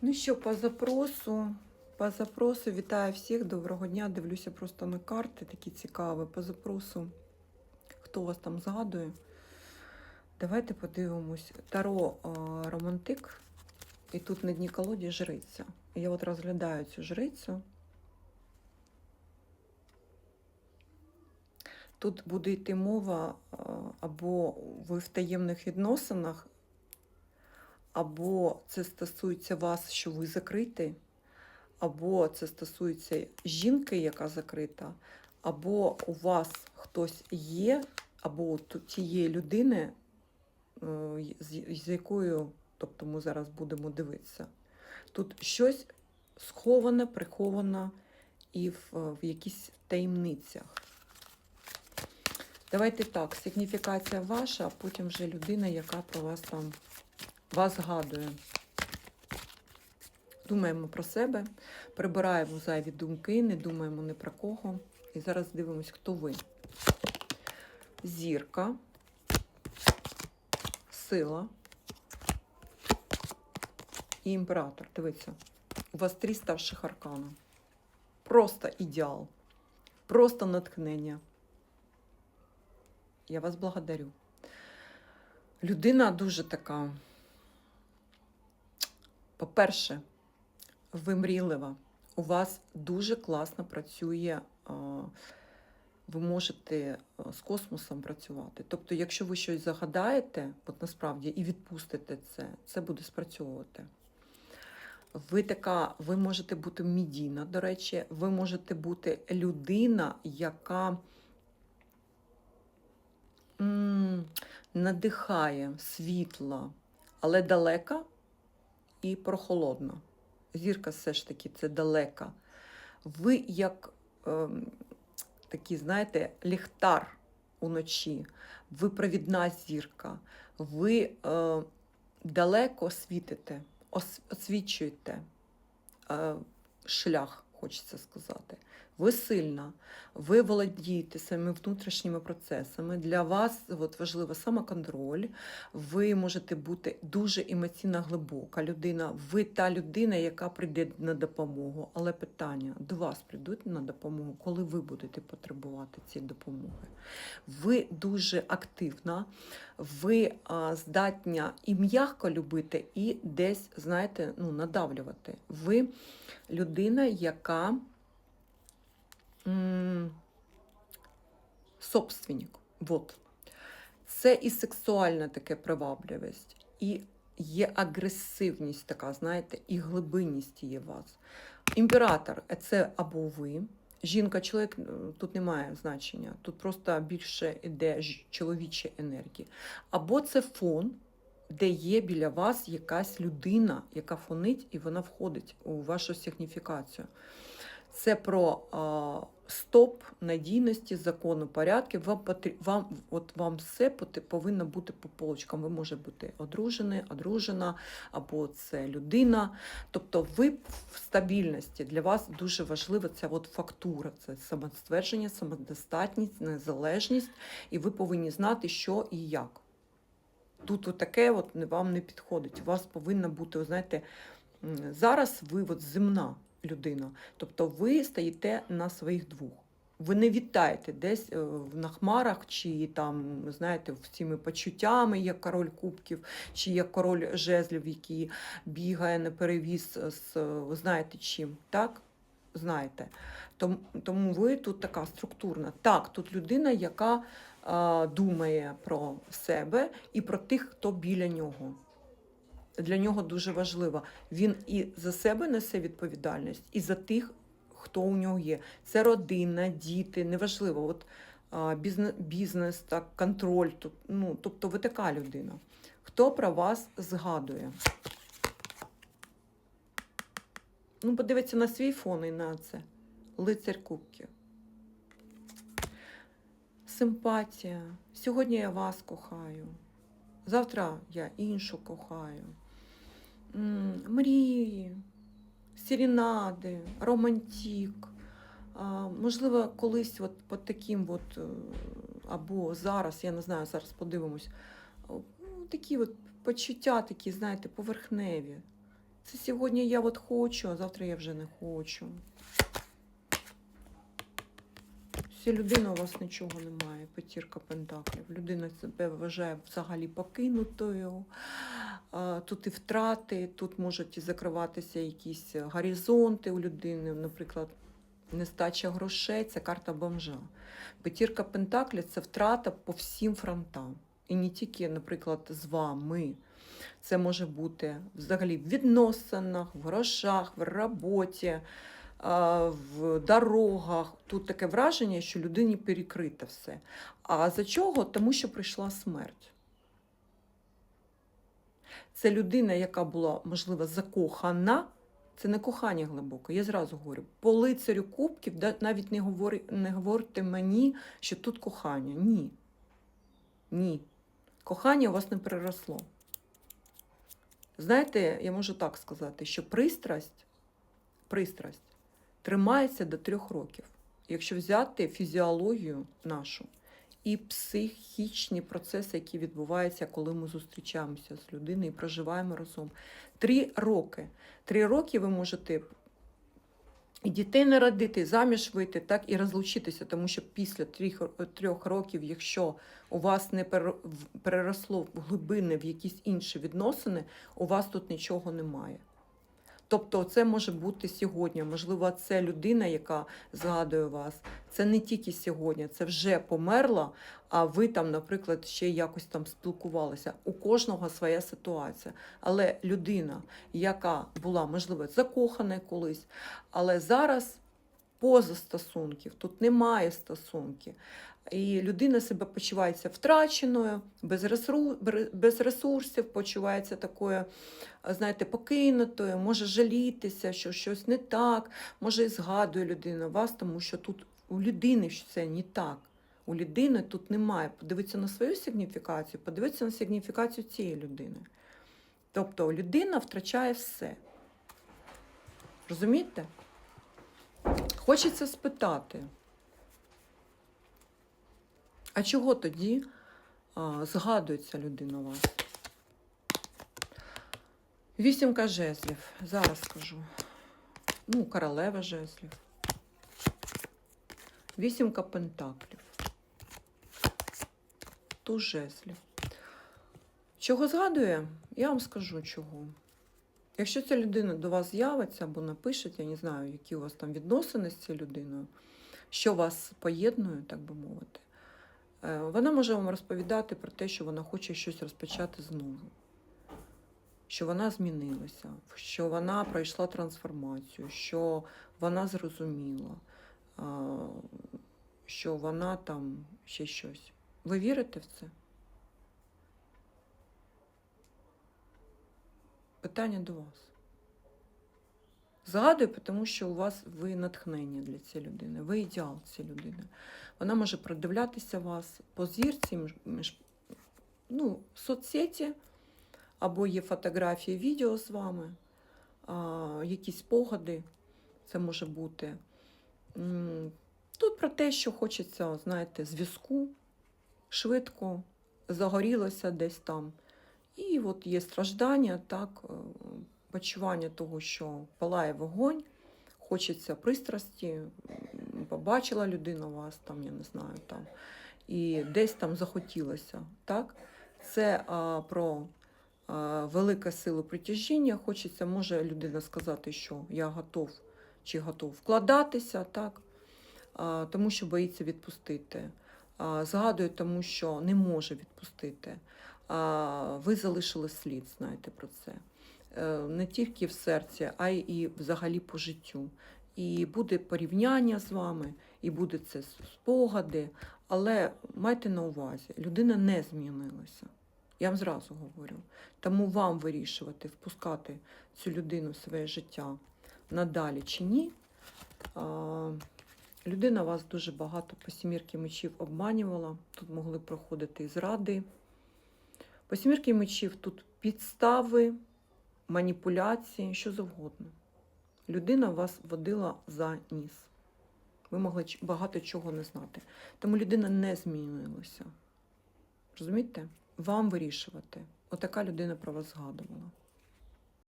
Ну що, по запросу, по запросу вітаю всіх. Доброго дня. Дивлюся просто на карти, такі цікаві. По запросу, хто вас там згадує. Давайте подивимось. Таро романтик. І тут на дні колоді жриця. Я от розглядаю цю жрицю. Тут буде йти мова або ви в таємних відносинах, або це стосується вас, що ви закриті, або це стосується жінки, яка закрита, або у вас хтось є, або тієї людини, е, з якою, тобто ми зараз будемо дивитися. Тут щось сховане, приховане і в, в якісь таємницях. Давайте так, сигніфікація ваша, а потім вже людина, яка про вас там вас згадує. Думаємо про себе, прибираємо зайві думки, не думаємо ні про кого. І зараз дивимось, хто ви. Зірка, сила і імператор. Дивіться, у вас три ставших аркана. Просто ідеал, просто натхнення. Я вас благодарю. Людина дуже така. По-перше, ви мрійлива. У вас дуже класно працює, ви можете з космосом працювати. Тобто, якщо ви щось загадаєте, от насправді, і відпустите це, це буде спрацьовувати. Ви така, ви можете бути медійна, до речі, ви можете бути людина, яка надихає світла, але далека і прохолодно. Зірка все ж таки це далека. Ви як е, такі, знаєте, ліхтар уночі, ви провідна зірка, ви е, далеко світите, освічуєте е, шлях, хочеться сказати. Ви сильна, ви володієте своїми внутрішніми процесами. Для вас от, важливо самоконтроль. Ви можете бути дуже емоційно глибока людина. Ви та людина, яка прийде на допомогу. Але питання до вас прийдуть на допомогу, коли ви будете потребувати цієї допомоги. Ви дуже активна, ви здатня і м'яко любити, і десь, знаєте, ну, надавлювати. Ви людина, яка собственник. Вот. Це і сексуальна таке привабливість, і є агресивність така, знаєте, і глибинність є вас. Імператор це або ви. Жінка, чоловік тут немає значення, тут просто більше йде чоловіча енергія. Або це фон, де є біля вас якась людина, яка фонить, і вона входить у вашу сигніфікацію. Це про стоп надійності, закону, порядки. Вам, вам, от вам все повинно бути по полочкам. Ви може бути одружений, одружена, або це людина. Тобто ви в стабільності. Для вас дуже важлива ця от фактура, це самоствердження, самодостатність, незалежність, і ви повинні знати, що і як. Тут таке вам не підходить. У вас повинна бути, ви знаєте, зараз ви от земна людина. Тобто ви стоїте на своїх двох. Ви не вітаєте десь е, на хмарах, чи там, знаєте, всіми почуттями, як король кубків, чи як король жезлів, який бігає на перевіз з ви знаєте чим, так? Знаєте. Тому, тому ви тут така структурна. Так, тут людина, яка а, думає про себе і про тих, хто біля нього для нього дуже важливо. Він і за себе несе відповідальність, і за тих, хто у нього є. Це родина, діти, неважливо. От бізнес, бізнес так, контроль. Ну, тобто ви така людина. Хто про вас згадує? Ну, подивіться на свій фон і на це. Лицар кубків. Симпатія. Сьогодні я вас кохаю. Завтра я іншу кохаю. Мрії, серенади, романтик. Можливо, колись от по таким от, е, або зараз, я не знаю, зараз подивимось, ну, такі от почуття такі, знаєте, поверхневі. Це сьогодні я от хочу, а завтра я вже не хочу. Ця людина у вас нічого немає, п'ятірка пентаклів. Людина себе вважає взагалі покинутою. Тут і втрати, тут можуть і закриватися якісь горизонти у людини, наприклад, нестача грошей це карта бомжа. П'ятірка пентаклів це втрата по всім фронтам. І не тільки, наприклад, з вами. Це може бути взагалі в відносинах, в грошах, в роботі, в дорогах. Тут таке враження, що людині перекрите все. А за чого? Тому що прийшла смерть. Це людина, яка була, можливо, закохана. Це не кохання глибоке. Я зразу говорю, по лицарю кубків навіть не, говори, не говорите мені, що тут кохання. Ні. Ні. Кохання у вас не переросло. Знаєте, я можу так сказати, що пристрасть, пристрасть тримається до трьох років. Якщо взяти фізіологію нашу і психічні процеси, які відбуваються, коли ми зустрічаємося з людиною і проживаємо разом. Три роки. Три роки ви можете і дітей народити, заміж вийти, так і розлучитися, тому що після трьох, трьох років, якщо у вас не пере- переросло в глибини в якісь інші відносини, у вас тут нічого немає. Тобто це може бути сьогодні. Можливо, це людина, яка згадує вас. Це не тільки сьогодні, це вже померла, а ви там, наприклад, ще якось там спілкувалися. У кожного своя ситуація. Але людина, яка була, можливо, закохана колись, але зараз поза стосунків, тут немає стосунків. І людина себе почувається втраченою, без ресурсів, почувається такою, знаєте, покинутою, може жалітися, що щось не так, може і згадує людина вас, тому що тут у людини це не так. У людини тут немає. Подивитися на свою сигніфікацію, подивитися на сигніфікацію цієї людини. Тобто людина втрачає все. Розумієте? Хочеться спитати, а чого тоді а, згадується людина вас? Вісімка жезлів. Зараз скажу. Ну, королева жезлів. Вісімка пентаклів. Туз жезлів. Чого згадує? Я вам скажу чого. Якщо ця людина до вас з'явиться або напише, я не знаю, які у вас там відносини з цією людиною, що вас поєднує, так би мовити, вона може вам розповідати про те, що вона хоче щось розпочати знову, що вона змінилася, що вона пройшла трансформацію, що вона зрозуміла, що вона там ще щось. Ви вірите в це? Питання до вас. Згадую, тому що у вас ви натхнення для цієї людини, ви ідеал цієї людини. Вона може продивлятися вас по зірці, між, ну, в соцсеті, або є фотографії, відео з вами, а, якісь спогади, це може бути. Тут про те, що хочеться, знаєте, зв'язку, швидко, загорілося десь там. І от є страждання, так, е, почування того, що палає вогонь, хочеться пристрасті, побачила людина вас, там, я не знаю, там, і десь там захотілося. Так? Це а, про а, велику силу притяжіння. Хочеться, може людина сказати, що я готов чи готов вкладатися, так? а, тому що боїться відпустити. А, згадує, тому що не може відпустити. А, ви залишили слід, знаєте про це. Е, Не тільки в серці, а й взагалі по життю. І буде порівняння з вами, і буде це спогади. Але майте на увазі, людина не змінилася. Я вам зразу говорю. Тому вам вирішувати, впускати цю людину в своє життя надалі чи ні. Людина вас дуже багато по сімірки мечів обманювала. Тут могли проходити і зради. По сімірки мечів тут підстави, маніпуляції, що завгодно. Людина вас водила за ніс. Ви могли багато чого не знати. Тому людина не змінилася. Розумієте? Вам вирішувати. Отака людина про вас згадувала.